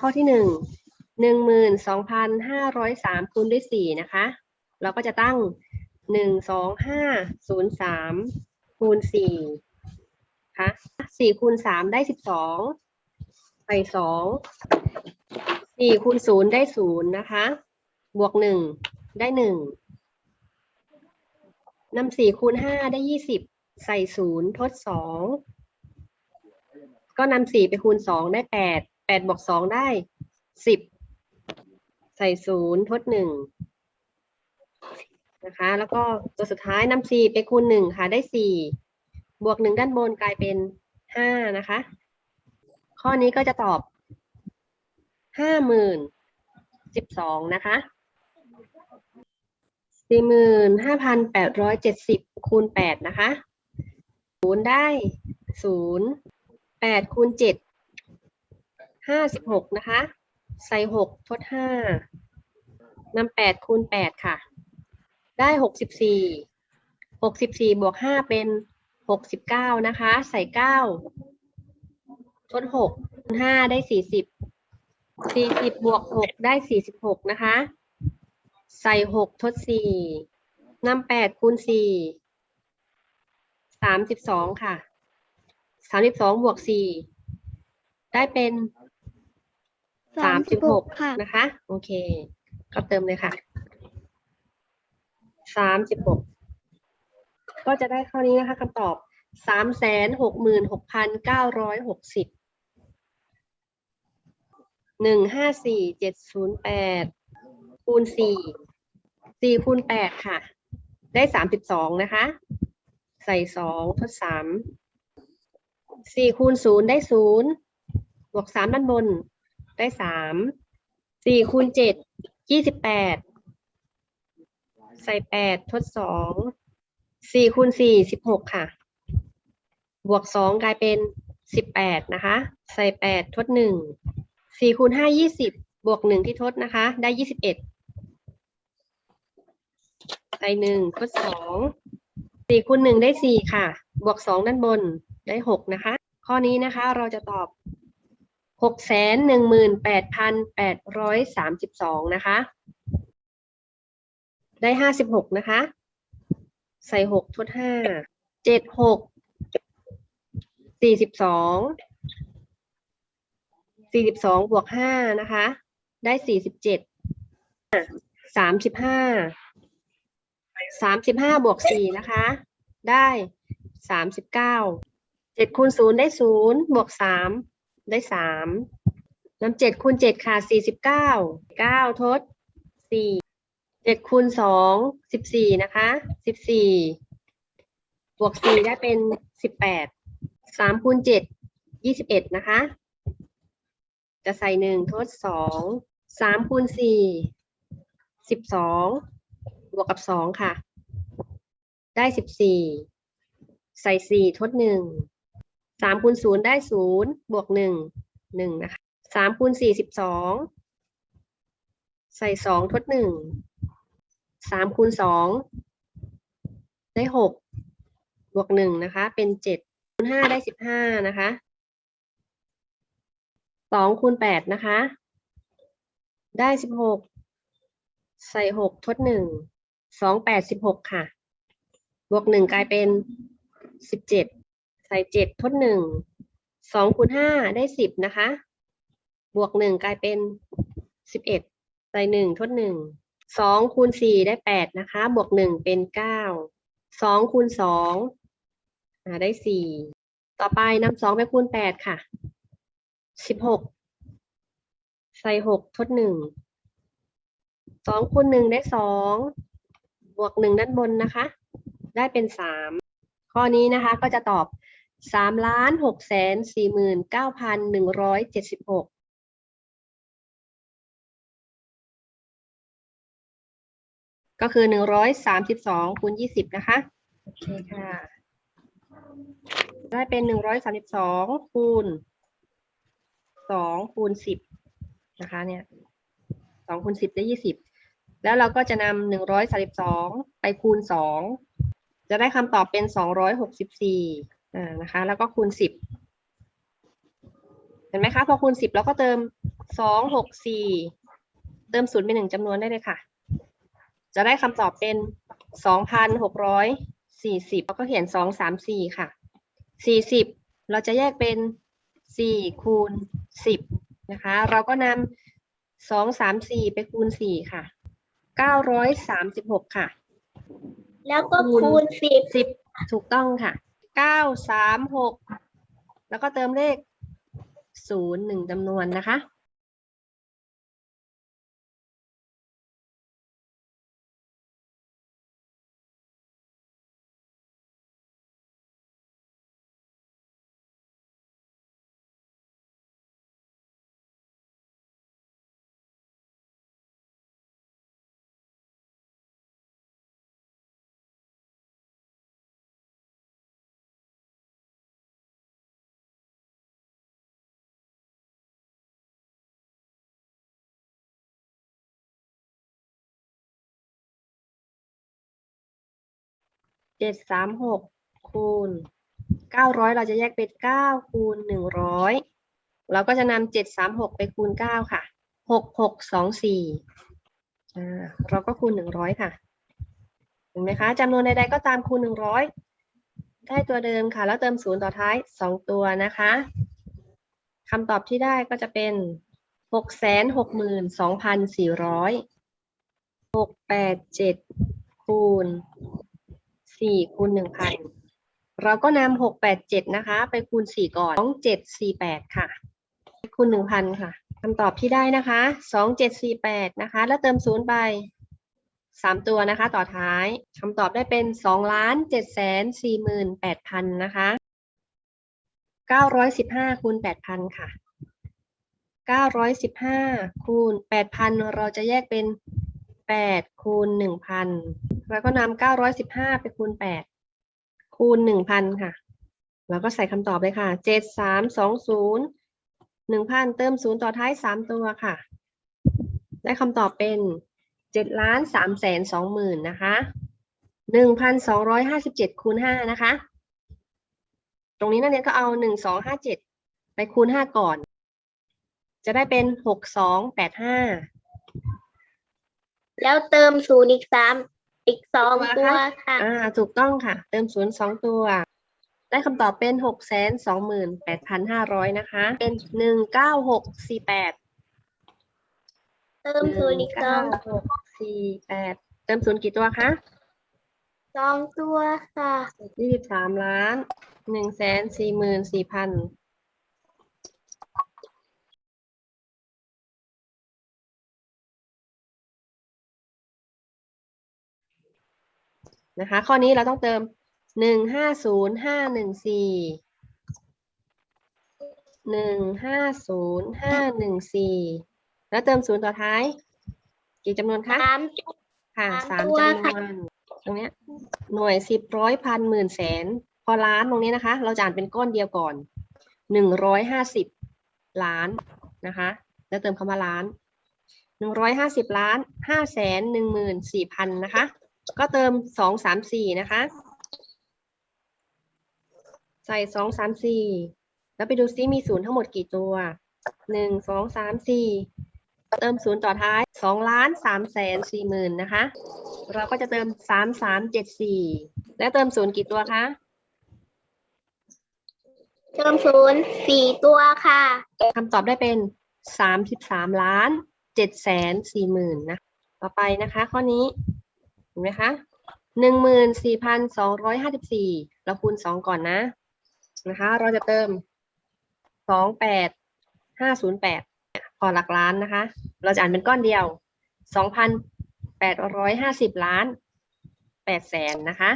ข้อที่หนึ่งหนึ่งหมื่นสองพันห้าร้อยสามคูณด้วยสี่นะคะ เราก็จะตั้งหนึ่งสองห้าศูนย์สามคูณสี่ค่ะสี่คูณสามได้สิบสองใส่สองสี่คูณศูนย์ได้ศูนย์นะคะ บวกหนึ่งได้หนึ่งนำสี่คูณห้าได้ยี่สิบใส่ศูนย์ทดสองก็นำสี่ไปคูณสองได้แปด แปดบวกสองได้สิบใส่ศูนย์ทดหนึ่งนะคะ แล้วก็ตัวสุดท้ายนำสี่ไปคูณหนึ่งค่ะได้สี่บวกหนึ่งด้านบนกลายเป็นห้านะคะ ข้อนี้ก็จะตอบห้าหมื่นสิบสองนะคะสี่หมื่นห้าพันแปดร้อยเจ็ดสิบคูณแปดนะคะศูนย์ได้ศูนย์แปดคูณเจ็ด ห้าสิบหกนะคะ ใส่หกทดห้านำแปดคูณแปดค่ะ ได้หกสิบสี่หกสิบสี่บวกห้าเป็นหกสิบเก้านะคะ ใส่เก้าทดหกคูณห้าได้สี่สิบสี่สิบบวกหกได้สี่สิบหกนะคะ ใส่หกทดสี่นำแปดคูณสี่สามสิบสองค่ะสามสิบสองบวกสี่ได้เป็น สามสิบหกค่ะ นะคะ โอเค ก็เติมเลยค่ะ สามสิบหก ก็จะได้ข้อนี้นะคะคำตอบสามแสนหกหมื่นหกพันเก้าร้อยหกสิบ หนึ่งห้าสี่เจ็ดศูนย์แปดคูณสี่สี่คูณแปดค่ะ ได้สามสิบสองนะคะ ใส่สองทดสาม สี่คูณศูนย์ได้ศูนย์บวกสามด้านบน ได้สามสี่คูณเจ็ดยี่สิบแปดใส่แปดทดสองสี่คูณสี่สิบหกค่ะ บวกสองกลายเป็นสิบแปดนะคะ ใส่แปดทดหนึ่งสี่คูณห้ายี่สิบบวกหนึ่งที่ทดนะคะ ได้ยี่สิบเอ็ดใส่หนึ่งทดสองสี่คูณหนึ่งได้สี่ค่ะ บวกสองด้านบนได้หกนะคะ ข้อนี้นะคะเราจะตอบ หกแสนหนึ่งหมื่นแปดพันแปดร้อยสามสิบสองนะคะ ได้ห้าสิบหกนะคะ ใส่หกทดห้าเจ็ดหกสี่สิบสองสี่สิบสองบวกห้านะคะ ได้สี่สิบเจ็ดสามสิบห้าสามสิบห้าบวกสี่นะคะ ได้สามสิบเก้าเจ็ดคูณศูนย์ได้ศูนย์บวกสาม ได้สามนำเจ็ดคูณเจ็ดค่ะสี่สิบเก้าเก้าทดสี่เจ็ดคูณสองสิบสี่นะคะสิบสี่บวกสี่ได้เป็นสิบแปดสามคูณเจ็ดยี่สิบเอ็ดนะคะ จะใส่หนึ่งทดสองสามคูณสี่สิบสองบวกกับสองค่ะ ได้สิบสี่ใส่สี่ทดหนึ่ง สามคูณศูนย์ได้ศูนย์บวกหนึ่งหนึ่งนะคะสามคูณสี่สิบสองใส่สองทดหนึ่งสามคูณสองได้หกบวกหนึ่งนะคะ เป็นเจ็ดคูณห้าได้สิบห้านะคะสองคูณแปดนะคะ ได้สิบหกใส่หกทดหนึ่งสองแปดสิบหกค่ะ บวกหนึ่งกลายเป็นสิบเจ็ด ส่เจ็ดทดหนึ่งสองคูณห้าได้สิบนะคะ บวกหนึ่งกลายเป็นสิบเอ็ดใส่หนึ่งทดหนึ่งสองคูณสี่ได้แปดนะคะ บวกหนึ่งเป็นเก้าสองคูณสองได้สี่ต่อไปนำสองไปคูณแปดค่ะสิบหกใส่หกทดหนึ่งสองคูณหนึ่งได้สองบวกหนึ่งด้านบนนะคะ ได้เป็นสามข้อนี้นะคะก็จะตอบ สามล้านหกแสนสี่หมื่นเก้าพันหนึ่งร้อยเจ็ดสิบหกก็คือหนึ่งร้อยสามสิบสองคูณยี่สิบนะคะโอเคค่ะ ได้เป็นหนึ่งร้อยสามสิบสองคูณสองคูณสิบนะคะเนี่ยสองคูณสิบได้ยี่สิบแล้วเราก็จะนำหนึ่งร้อยสามสิบสองไปคูณสองจะได้คำตอบเป็นสองร้อยหกสิบสี่ อ่านะคะ แล้วก็คูณสิบห็นไหมคะ พอคูณสิบแล้วก็เติมสองหกสี่เติมศูนย์เป็นหนึ่งจำนวนได้เลยค่ะ จะได้คำตอบเป็นสองพันหกร้อยสี่สิบแล้วก็เขียนสองสามสี่ค่ะสี่สิบเราจะแยกเป็นสี่คูณสิบนะคะ เราก็นำสองสามสี่ไปคูณสี่ค่ะเก้าร้อยสามสิบหกค่ะ แล้วก็คูณคูณสิบสิบถูกต้องค่ะ เก้าสามหกแล้วก็เติมเลขศูนย์หนึ่งจำนวนนะคะ จ็ดสามหกคูณเก้าร้อยเราจะแยกเป็นเก้าคูณหนึ่งร้อยเราก็จะนำเจ็ดสามหกไปคูณเก้าค่ะหกหกสองสี่เราก็คูณหนึ่งร้อยค่ะเห็นไหมคะจำนวนใดๆก็ตามคูณหนึ่งร้อยได้ตัวเดิมค่ะ แล้วเติมศูนย์ต่อท้ายสองตัวนะคะคำตอบที่ได้ก็จะเป็นหกแสนหกหมื่นสองพันสี่ร้อยหกแปดเจ็ดคูณ สี่คูณหนึ่งพันเราก็นำหกแปดเจ็ดนะคะ ไปคูณสี่ก่อนสองเจ็ดสี่แปดค่ะ คูณหนึ่งพันค่ะคำตอบที่ได้นะคะสองเจ็ดสี่แปดนะคะ แล้วเติมศูนย์ไปสามตัวนะคะ ต่อท้ายคำตอบได้เป็นสองล้านเจ็ดแสนสี่หมื่นแปดพันนะคะเก้าร้อยสิบห้าคูณแปดพันค่ะเก้าร้อยสิบห้าคูณแปดพันเราจะแยกเป็นแปดคูณหนึ่งพัน แล้วก็นำเก้าร้อยสิบห้าไปคูณแปดคูณหนึ่งพันค่ะ แล้วก็ใส่คำตอบเลยค่ะเจ็ดสามสองศูนย์หนึ่งพันเติมศูนย์ต่อท้ายสามตัวค่ะ ได้คำตอบเป็นเจ็ดล้านสามแสนสองหมื่นนะคะหนึ่งพันสองร้อยห้าสิบเจ็ดคูณห้านะคะ ตรงนี้นักเรียนก็เอาหนึ่งสองห้าเจ็ดไปคูณห้าก่อน จะได้เป็นหกสองแปดห้าแล้วเติมศูนย์อีกสาม อีกสองตัตัววคะค่ะ อ่า ถูกต้องค่ะ เติมศูนย์สองตัว ได้คำตอบเป็นหกแสนสองหมื่นแปดพันห้าร้อยนะคะ เป็นหนึ่งเก้าหกสี่แปดเติมศูนย์อีกสองหกสี่แปดเติมศูนย์กี่ตัวคะสองตัวค่ะยี่สิบสามล้านหนึ่งแสนสี่หมื่นสี่พัน นะคะ ข้อนี้เราต้องเติมหนึ่งห้าศูนย์ห้าหนึ่งสี่หนึ่งห้าศูนย์ห้าหนึ่งสี่แล้วเติมศูนย์ต่อท้าย กี่จำนวนคะสามจุดค่ะสาสามมตัวจำนค่ะวนตรงเนี้ยหน่วยสิบร้อยพันหมื่นแสน พอล้านตรงนี้นะคะ เราจะอ่านเป็นก้อนเดียวก่อนหนึ่งร้อยห้าสิบล้านนะคะ แล้วเติมคำว่าล้านหนึ่งร้อยห้าสิบล้านห้าแสนหนึ่งหมื่นสี่พันนะคะ ก็เติมสองสามสี่นะคะ ใส่สองสามสี่แล้วไปดูซิมีศูนย์ทั้งหมดกี่ตัวหนึ่งสองสามสี่เติมศูนย์ต่อท้ายสองล้านสามแสนสี่หมื่นนะคะ เราก็จะเติมสามสามเจ็ดสี่แล้วเติมศูนย์กี่ตัวคะเติมศูนย์สี่ตัวค่ะคำตอบได้เป็นสามสิบสามล้านเจ็ดแสนสี่หมื่นนะ ต่อไปนะคะข้อนี้ เห็นไหมคะหนึ่งหมื่นสี่พันสองร้อยห้าสิบสี่เราคูณสองก่อนนะ นะคะ เราจะเติมสองแปดห้าศูนย์แปดพอหลักล้านนะคะ เราจะอ่านเป็นก้อนเดียวสองพันแปดร้อยห้าสิบล้านแปดแสนนะคะ